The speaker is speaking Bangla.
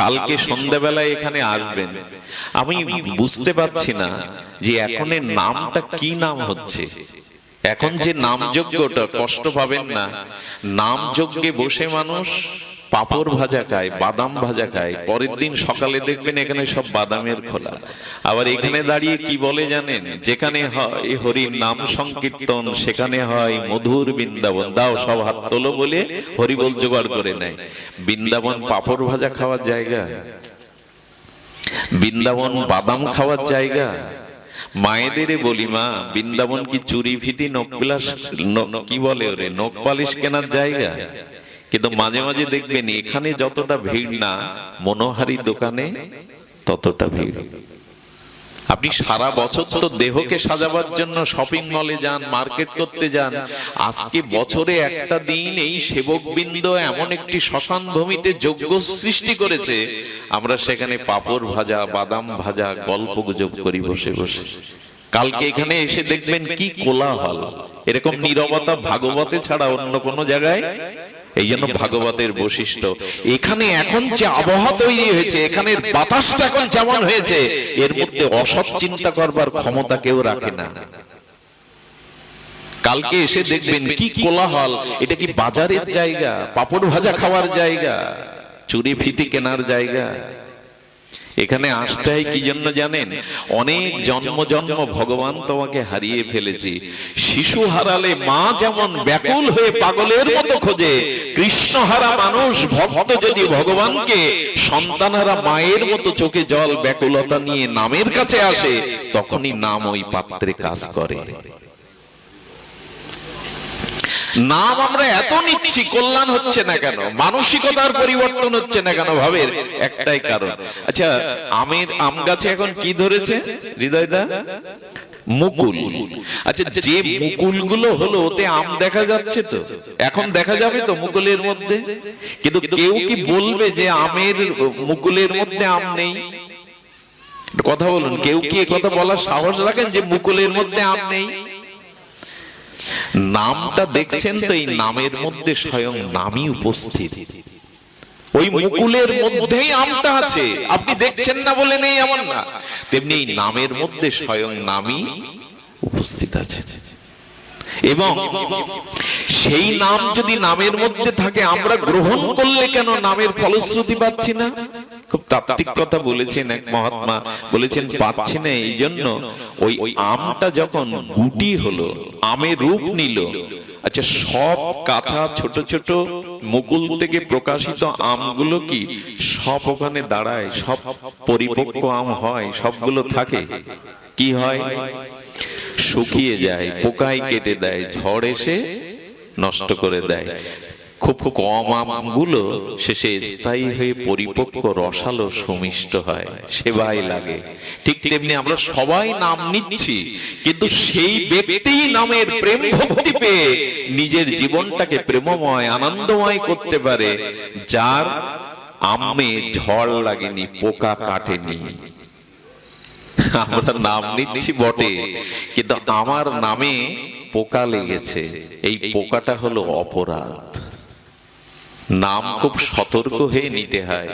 কালকে সন্ধ্যাবেলায় এখানে আসবেন। আমি বুঝতে পারছি না যে এখনের নামটা কি নাম হচ্ছে? এখন যে নামযজ্ঞটা কষ্ট পাবেন না। নামযজ্ঞে বসে মানুষ পাপড় ভাজা খায়, বাদাম ভাজা খায়, পরের দিন সকালে দেখবেন এখানে সব বাদামের খোলা। আবার এখানে দাঁড়িয়ে কি বলে জানেন? যেখানে হয় হরির নাম সংকীর্তন, সেখানে হয় মধুর বৃন্দাবন। দাও, সব হাত তোলো বলে হরিবল জোগাড় করে নেয়। বৃন্দাবন পাপড় ভাজা খাওয়ার জায়গা? বৃন্দাবন বাদাম খাওয়ার জায়গা? মায়েদের বলি মা, বৃন্দাবন কি চুরি ফিটি নখ কি বলে ওরে? নখ পালিশ কেনার জায়গা? কিন্তু মাঝে মাঝে দেখবেন এখানে যতটা ভিড় না, মনোহারি দোকানে ততটা ভিড়। আপনি সারা বছর তো দেহকে সাজাবার জন্য শপিং মলে যান মার্কেট করতে যান, আজকে বছরে একটা দিন এই সেবক বৃন্দ এমন একটি শ্মশান ভূমিতে যোগ্য সৃষ্টি করেছে, আমরা সেখানে পাপড় ভাজা, বাদাম ভাজা গল্প গুজব করি বসে বসে। কালকে এখানে এসে দেখবেন কি কোলাহল। এরকম নীরবতা ভাগবতে ছাড়া অন্য কোনো জায়গায় এই জন্য ভাগবতের বৈশিষ্ট্য। এখানে এখন যে আবহাওয়া তৈরি হয়েছে এখানে বাতাসটা এখন যেমন হয়েছে এর মধ্যে অসৎ চিন্তা করবার ক্ষমতা কেউ রাখে না। কালকে এসে দেখবেন কি কোলাহল এটা কি বাজারের জায়গা পাপড় ভাজা খাওয়ার জায়গা চুরি ফিটি কেনার জায়গা। এখানে আসতে হয় কি জন্য জানেন? অনেক জন্ম জন্ম ভগবান তোমাকে হারিয়ে ফেলেছি। শিশু হারালে মা যেমন ব্যাকুল হয়ে পাগলের মতো খোঁজে কৃষ্ণ হারা মানুষ ভক্ত যদি ভগবানকে সন্তানারা মায়ের মতো চোখে জল ব্যাকুলতা নিয়ে নামের কাছে আসে, তখনই নাম ওই পাত্রে কাজ করে। নাম আমরা এত নিচ্ছি, কল্যাণ হচ্ছে না কেন? মানসিকতার পরিবর্তন হচ্ছে না কেন ভাবের? একটাই কারণ। আচ্ছা আমের আম গাছে এখন কি ধরেছে? হৃদয়দা মুকুল। আচ্ছা যে মুকুলগুলো হলো, ওতে আম দেখা যাচ্ছে তো? এখন দেখা যাবে তো মুকুলের মধ্যে? কিন্তু কেউ কি বলবে যে আমের মুকুলের মধ্যে আম নেই? কথা বলুন, কেউ কি কথা বলার সাহস রাখেন যে মুকুলের মধ্যে আম নেই? নামটা দেখছেন তো এই নামের মধ্যে স্বয়ং নামই উপস্থিত। ওই মুকুলের মধ্যেই আমটা আছে। আপনি দেখছেন না বলে নেই এমন না। তেমনি এই নামের মধ্যে স্বয়ং নামই উপস্থিত আছে এবং সেই নাম যদি নামের মধ্যে থাকে, আমরা গ্রহণ করলে কেন নামের ফলশ্রুতি পাচ্ছি না? খুব তাত্ত্বিক কথা বলেছেন এক মহাত্মা। বলেছেন, পাচ্ছি না এই জন্য ওই আমটা যখন গুটি হলো, আমের রূপ নিল। আচ্ছা সব কাঁচা ছোট ছোট মুকুল থেকে প্রকাশিত আমগুলো কি সব ওখানে দাঁড়ায়? সব পরিপক্ক আম হয়? সবগুলো থাকে? কি হয়? শুকিয়ে যায়, পোকায় কেটে দেয়, ঝড় এসে নষ্ট করে দেয়। খুব কম আমগুলো শেষে স্থায়ী হয়ে পরিপক্ক রসালো সুমিষ্ট হয়, সেবাই লাগে। ঠিক তেমনি আমরা সবাই নাম নিচ্ছি, কিন্তু সেই ব্যক্তি নামের প্রেম ভক্তি পেয়ে নিজের জীবনটাকে প্রেমময়, আনন্দময় করতে পারে, যার আমে ঝড় লাগেনি, পোকা কাটেনি। আমরা নাম নিচ্ছি বটে, কিন্তু আমার নামে পোকা লেগেছে, এই পোকাটা হলো অপরাধ। নাম খুব সতর্ক হয়ে নিতে হয়।